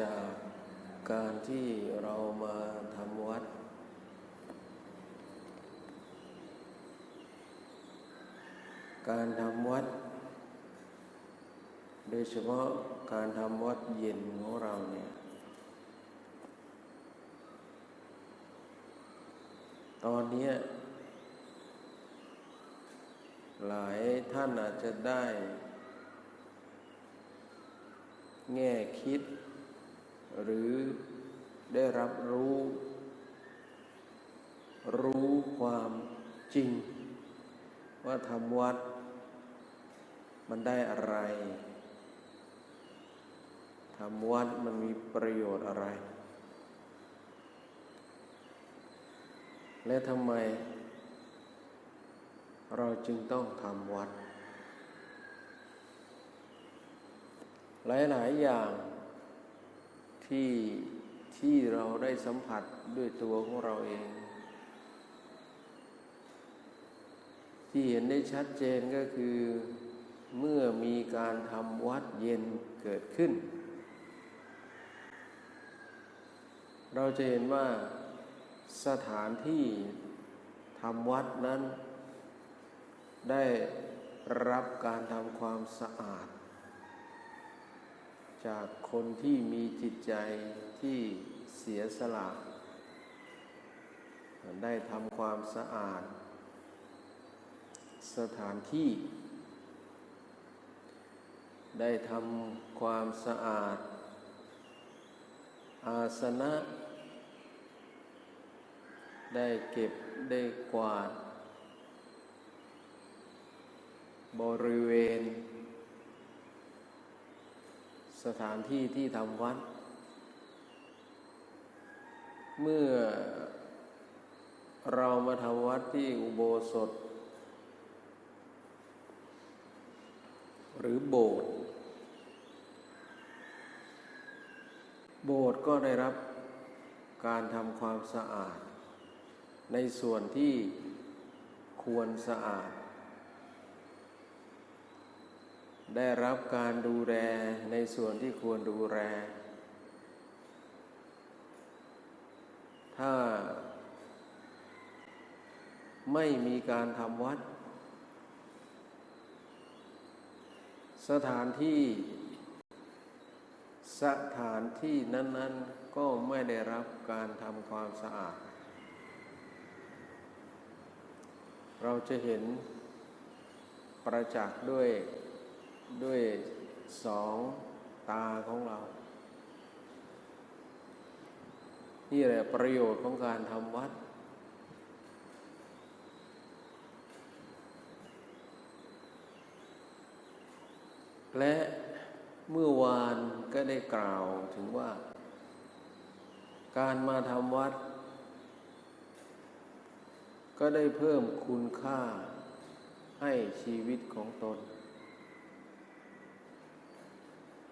จากการที่เรามาทำวัด การทำวัด โดยเฉพาะการทำวัดเย็นของเราเนี่ยตอนนี้หลายท่านอาจจะได้ แง่คิด หรือได้รับรู้ รู้ความจริง ว่าทำวัด มันได้อะไรทำวัดมันมีประโยชน์อะไร และทำไม เราจึงต้องทำวัด หลาย ๆ อย่าง ที่ที่เราได้สัมผัสด้วยตัวของเราเอง ที่เห็นได้ชัดเจนก็คือ เมื่อมีการทำวัดเย็นเกิดขึ้น เราจะเห็นว่าสถานที่ทำวัดนั้น ได้รับการทำความสะอาด จากคนที่มีจิตใจที่เสียสละ ได้ทำความสะอาด สถานที่ ได้ทำความสะอาด อาสนะ ได้เก็บได้กวาด บริเวณ สถานที่ที่ทำวัด เมื่อเรามาทำวัดที่อุโบสถ หรือโบสถ์โบสถ์ก็ได้รับการทำความสะอาด ในส่วนที่ควรสะอาด ได้รับการดูแลในส่วนที่ควรดูแล ถ้าไม่มีการทำวัด สถานที่ สถานที่นั้น ๆ ก็ไม่ได้รับการทำความสะอาด เราจะเห็นประจักษ์ด้วย ด้วยสองตาของเรา นี่แหละประโยชน์ของการทำวัด และเมื่อวานก็ได้กล่าวถึงว่า การมาทำวัด ก็ได้เพิ่มคุณค่าให้ชีวิตของตน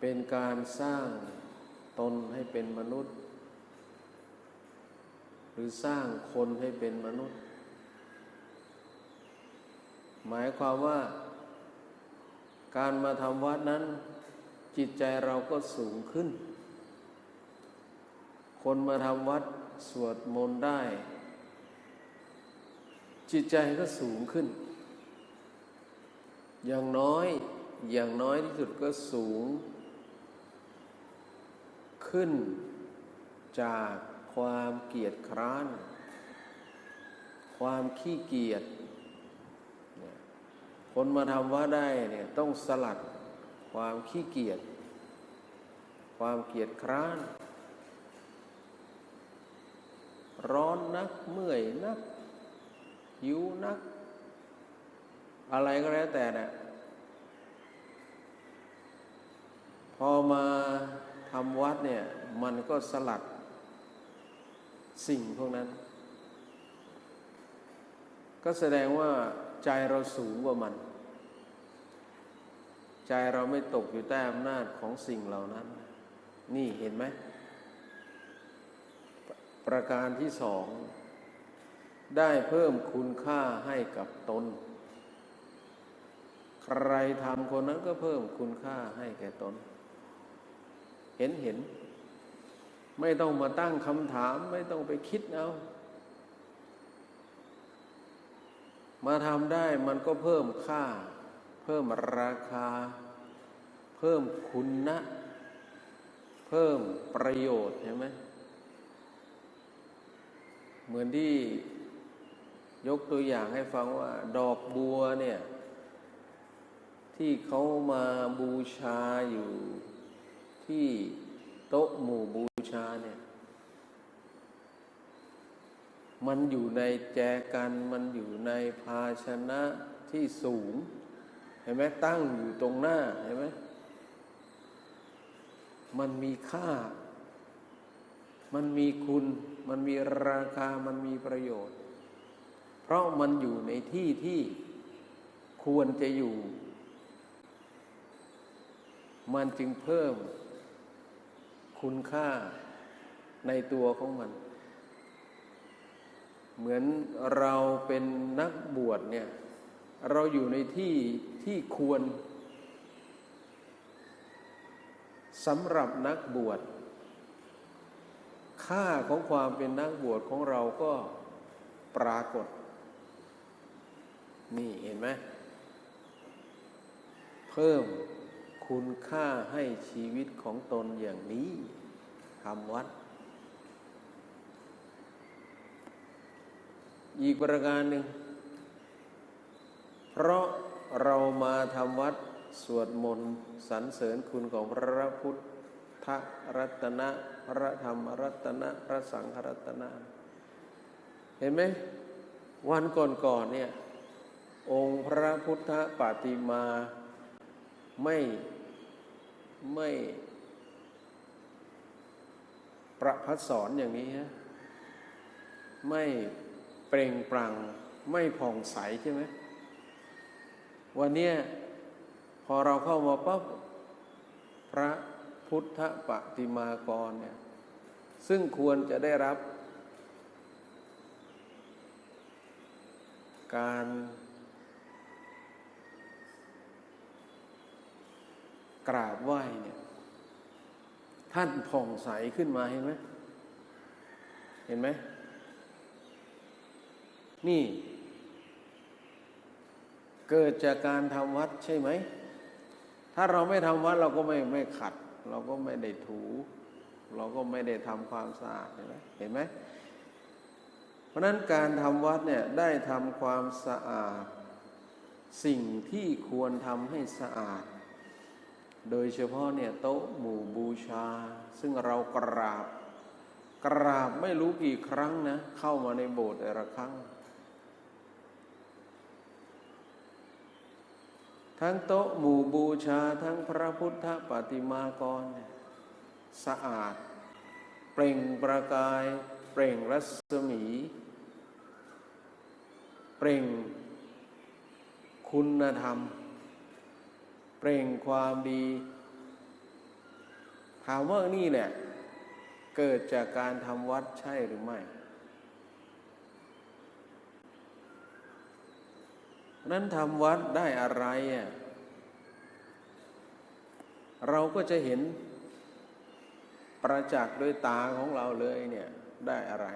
เป็นการสร้างตนให้เป็นมนุษย์ หรือสร้างคนให้เป็นมนุษย์ หมายความว่า การมาทำวัดนั้น จิตใจเราก็สูงขึ้น คนมาทำวัดสวดมนต์ได้ จิตใจก็สูงขึ้น อย่างน้อยอย่างน้อยที่สุดก็สูง ขึ้น จากความเกียจคร้าน ความขี้เกียจคนมาทำว่าได้เนี่ยต้องสลัดความขี้เกียจความเกียจคร้าน ร้อนนักเมื่อยนัก หิวนัก อะไรก็แล้วแต่นะ่ะพอมา ทำวัดเนี่ยมันก็สลัดสิ่งพวกนั้น ก็แสดงว่าใจเราสูงกว่ามัน ใจเราไม่ตกอยู่ใต้อำนาจของสิ่งเหล่านั้น นี่เห็นไหม ประการที่สอง ได้เพิ่มคุณค่าให้กับตน ใครทำคนนั้นก็เพิ่มคุณค่าให้แก่ตน เห็นเห็น ไม่ต้องมาตั้งคำถาม ไม่ต้องไปคิดเอามาทำได้มันก็เพิ่มค่า เพิ่มราคา เพิ่มคุณนะ เพิ่มประโยชน์เห็นไหมเหมือนที่ยกตัวอย่างให้ฟังว่า ดอกบัวเนี่ย ที่เขามาบูชาอยู่ ที่โต๊ะหมู่บูชาเนี่ย มันอยู่ในแจกัน มันอยู่ในภาชนะที่สูง เห็นไหมตั้งอยู่ตรงหน้า เห็นไหมมันมีค่า มันมีคุณ มันมีราคา มันมีประโยชน์ เพราะมันอยู่ในที่ที่ควรจะอยู่ มันจึงเพิ่ม คุณค่าในตัวของมัน เหมือนเราเป็นนักบวชเนี่ย เราอยู่ในที่ที่ควรสำหรับนักบวช ค่าของความเป็นนักบวชของเราก็ปรากฏ นี่เห็นไหมเพิ่ม คุณค่าให้ชีวิตของตนอย่างนี้ทำวัด อีกประการหนึ่ง เพราะเรามาทำวัดสวดมนต์สรรเสริญคุณของพระพุทธรัตนะ พระธรรมรัตนะ พระสังฆรัตนะ เห็นไหมวันก่อนๆเนี่ย องค์พระพุทธปฏิมาไม่ ไม่ประพัดสอนอย่างนี้ฮะไม่เปล่งปลั่งไม่ผ่องใสใช่ไหมวันนี้พอเราเข้ามาปั๊บพระพุทธปฏิมากรเนี่ยซึ่งควรจะได้รับ การ กราบไหว้เนี่ยท่านผ่องใสขึ้นมาเห็นไหมเห็นไหมนี่ เกิดจากการทำวัดใช่ไหม ถ้าเราไม่ทำวัดเราก็ไม่ไม่ขัด เราก็ไม่ได้ถู เราก็ไม่ได้ทำความสะอาดเห็นไหมเห็นไหมเพราะนั้นการทำวัดเนี่ยได้ทำความสะอาด สิ่งที่ควรทำให้สะอาด โดยเฉพาะเนี่ยโต๊ะหมู่บูชา ซึ่งเรากราบ กราบไม่รู้กี่ครั้งนะ เข้ามาในโบสถ์แต่ละครั้ง ทั้งโต๊ะหมู่บูชาทั้งพระพุทธปฏิมากร สะอาด เปล่งประกาย เปล่งรัศมี เปล่งคุณธรรม ปล่งความดีถามว่านี่แหละเกิดจากการทำวัดใช่หรือไม่นั้นทำวัดได้อะไรอะเราก็จะเห็นประจักษ์ด้วยตาของเราเลยเนี่ยได้อะไร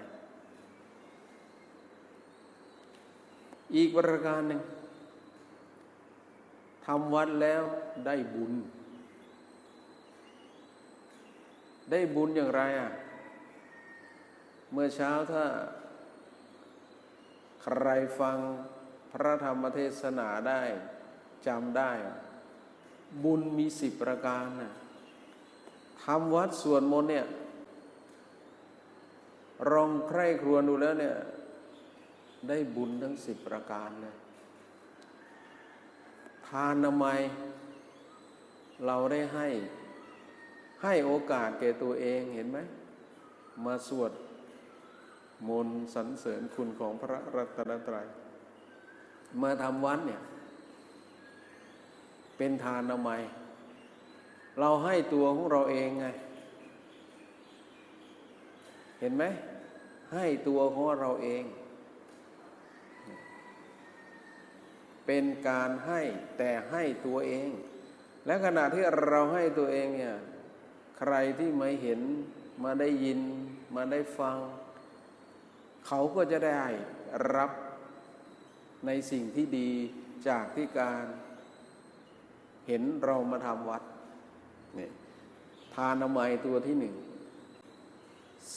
อีกประการหนึ่งำวัดแล้วได้บุญ ได้บุญอย่างไรอะ เมื่อเช้าถ้า ใครฟังพระธรรมเทศนาได้จำได้ บุญมีสิบประการนะทำวัดส่วดมนเนี่ยลองใคร่ครวญดูแล้วเนี่ย ได้บุญทั้งสิบประการเลย ทานนามัยเราได้ให้ ให้โอกาสแก่ตัวเองเห็นไหม มาสวดมนต์สรรเสริญคุณของพระรัตนตรัย มาทำวัดเนี่ย เป็นทานนามัยเราให้ตัวของเราเองไง เห็นไหม ให้ตัวของเราเอง เป็นการให้แต่ให้ตัวเอง และขณะที่เราให้ตัวเองเนี่ยใครที่ไม่เห็นมาได้ยินมาได้ฟัง เขาก็จะได้รับในสิ่งที่ดีจากที่การเห็นเรามาทำวัดนี่ทานามัยตัวที่หนึ่ง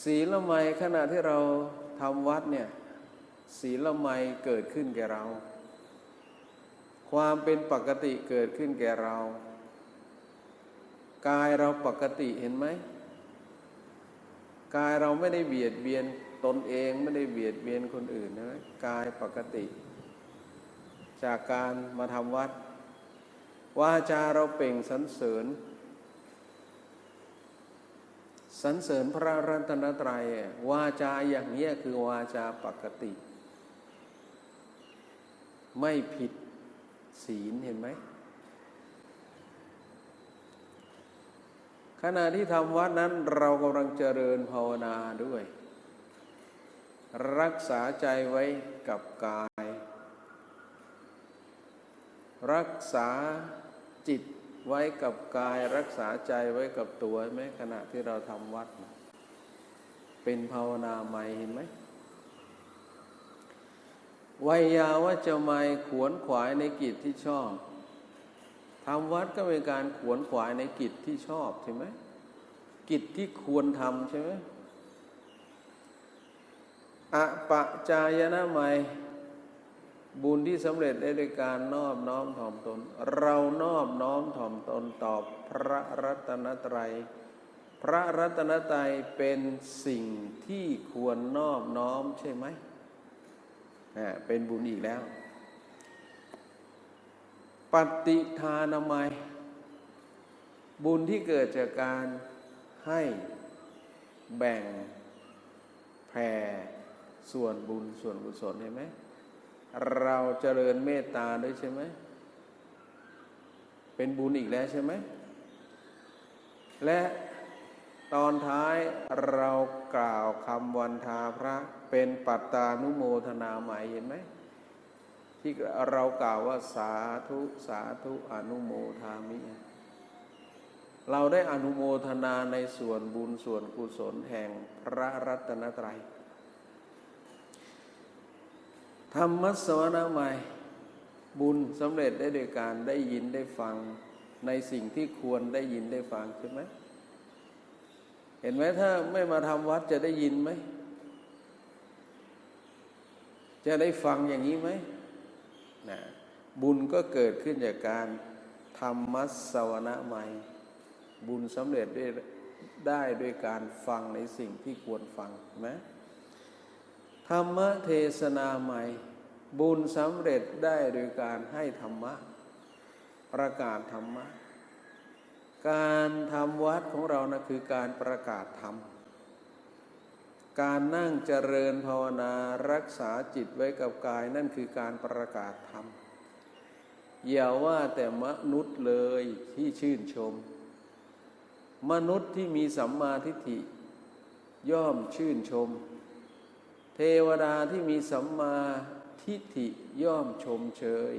ศีลไมยขณะที่เราทำวัดเนี่ยศีลไมยเกิดขึ้นแก่เรา ความเป็นปกติเกิดขึ้นแก่เรา กายเราปกติเห็นไหมกายเราไม่ได้เบียดเบียนตนเองไม่ได้เบียดเบียนคนอื่นนะกายปกติ จากการมาทำวัดวาจาเราเป่งสรรเสริญสรรเสริญพระรัตนตรัยวาจาอย่างนี้คือวาจาปกติ ไม่ผิด ศีลเห็นไหมขณะที่ทำวัดนั้นเรากำลังเจริญภาวนาด้วย รักษาใจไว้กับกาย รักษาจิตไว้กับกาย รักษาใจไว้กับตัวไหมขณะที่เราทำวัด เป็นภาวนาใหม่เห็นไหม วัยยาวัจจะไม่ขวนขวายในกิจที่ชอบทำวัดก็เป็นการขวนขวายในกิจที่ชอบใช่ไหมกิจที่ควรทำใช่ไหมอะปะจายนะไมบุญที่สำเร็จได้โดยการนอบน้อมถ่อมตน เรานอบน้อมถ่อมตนต่อพระรัตนตรัย พระรัตนตรัยเป็นสิ่งที่ควรนอบน้อมใช่ไหม เป็นบุญอีกแล้ว ปฏิทานามัย บุญที่เกิดจากการให้แบ่งแผ่ส่วนบุญส่วนกุศลเห็นไหมเราเจริญเมตตาด้วยใช่ไหม เป็นบุญอีกแล้วใช่ไหม และ ตอนท้ายเรากล่าวคำวันทาพระเป็นปัตตานุโมทนาหมายเห็นไหมที่เรากล่าวว่าสาธุสาธุอนุโมทามิ เราได้อนุโมทนาในส่วนบุญส่วนกุศลแห่งพระรัตนตรัย ธรรมสวนาใหม่ บุญสำเร็จได้โดยการได้ยินได้ฟังในสิ่งที่ควรได้ยินได้ฟังใช่ไหม เห็นไหมถ้าไม่มาทำวัดจะได้ยินไหม จะได้ฟังอย่างนี้ไหมนะบุญก็เกิดขึ้นจากการทำมัสวนะใหม่ บุญสำเร็จได้ได้ด้วยการฟังในสิ่งที่ควรฟังไหมธรรมเทศนาใหม่ บุญสำเร็จได้โดยการให้ธรรมะ ประกาศธรรมะ การทำวัดของเรานะคือการประกาศธรรม การนั่งเจริญภาวนารักษาจิตไว้กับกายนั่นคือการประกาศธรรม อย่าว่าแต่มนุษย์เลยที่ชื่นชม มนุษย์ที่มีสัมมาทิฏฐิ ย่อมชื่นชม เทวดาที่มีสัมมาทิฏฐิย่อมชมเชย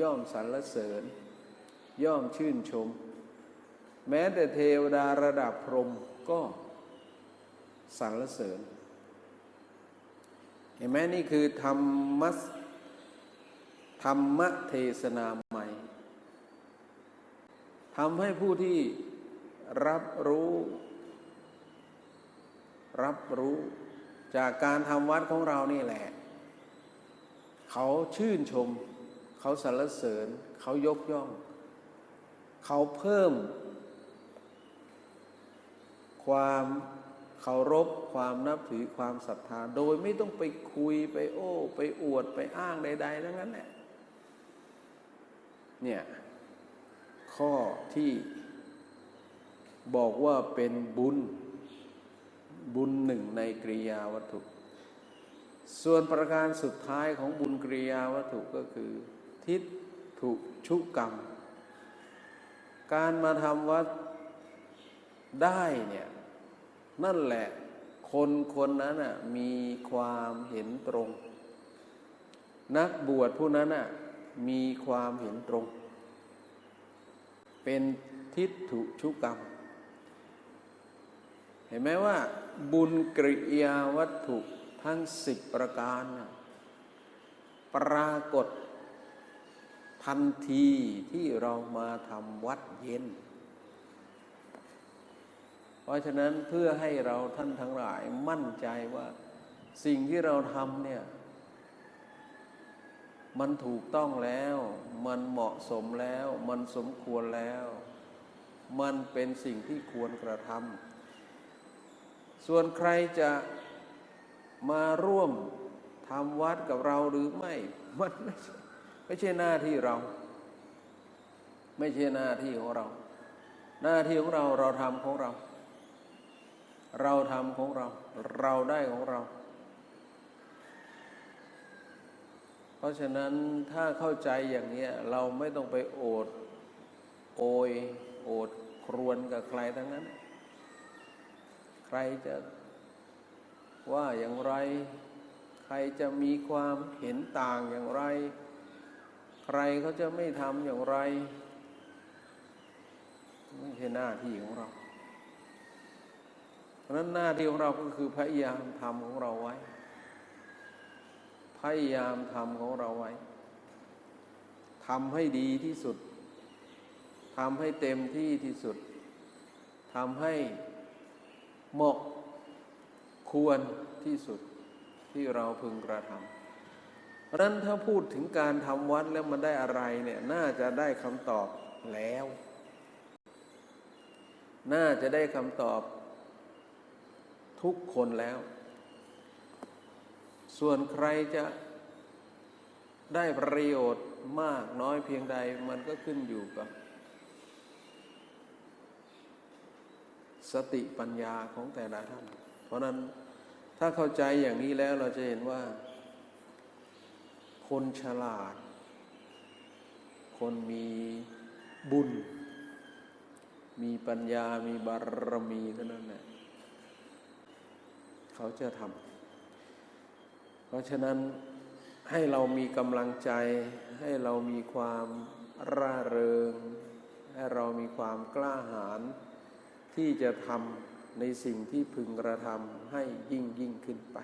ย่อมสรรเสริญ ย่อมชื่นชม แม้แต่เทวดาระดับพรหมก็สรรเสริญ เห็นไหมนี่คือธรรมะธรรมเทศนาใหม่ทำให้ผู้ที่รับรู้ รับรู้จากการทำวัดของเรานี่แหละ เขาชื่นชม เขาสรรเสริญ เขายกย่อง เขาเพิ่ม ความเคารพความนับถือความศรัทธา โดยไม่ต้องไปคุยไปโอ้ ไปอวดไปอ้างใด ๆ ทั้งนั้นแหละเนี่ยข้อที่บอกว่าเป็นบุญบุญหนึ่งในกริยาวัตถุ ส่วนประการสุดท้ายของบุญกริยาวัตถุก็คือ ทิฏฐุชุกรรม การมาทำวัดได้เนี่ย นั่นแหละคนคนนั้นน่ะมีความเห็นตรง นักบวชผู้นั้นน่ะมีความเห็นตรง เป็นทิฏฐุชุกรรม เห็นไหมว่า บุญกริยาวัตถุทั้งสิบประการนะปรากฏทันทีที่เรามาทำวัดเย็น เพราะฉะนั้นเพื่อให้เราท่านทั้งหลายมั่นใจว่าสิ่งที่เราทำเนี่ย มันถูกต้องแล้ว มันเหมาะสมแล้ว มันสมควรแล้ว มันเป็นสิ่งที่ควรกระทำส่วนใครจะมาร่วมทำวัดกับเราหรือไม่ มันไม่ใช่ไม่ใช่หน้าที่เรา ไม่ใช่หน้าที่ของเรา หน้าที่ของเราเราทำของเรา เราทำของเรา เราได้ของเรา เพราะฉะนั้นถ้าเข้าใจอย่างนี้เราไม่ต้องไปโอด โอย โอดครวนกับใครทั้งนั้น ใครจะว่าอย่างไร ใครจะมีความเห็นต่างอย่างไร ใครเขาจะไม่ทำอย่างไร ไม่ใช่หน้าที่ของเรา ราะนั้นหน้าที่ของเราก็คือพยายามทำของเราไว้ พยายามทำของเราไว้ทำให้ดีที่สุดทำให้เต็มที่ที่สุดทำให้เหมาะควรที่สุดที่เราพึงกระทำเพราะนั้นถ้าพูดถึงการทำวัดแล้วมันได้อะไรเนี่ยน่าจะได้คำตอบแล้ว น่าจะได้คำตอบ ทุกคนแล้วส่วนใครจะได้ประโยชน์มากน้อยเพียงใดมันก็ขึ้นอยู่กับ สติปัญญาของแต่ละท่าน เพราะนั้นถ้าเข้าใจอย่างนี้แล้วเราจะเห็นว่า คนฉลาด คนมีบุญ มีปัญญามีบารมีเท่านั้นแหละ เขาจะทำเพราะฉะนั้นให้เรามีกำลังใจ ให้เรามีความร่าเริง ให้เรามีความกล้าหาญที่จะทำในสิ่งที่พึงกระทำให้ยิ่งยิ่งขึ้นไป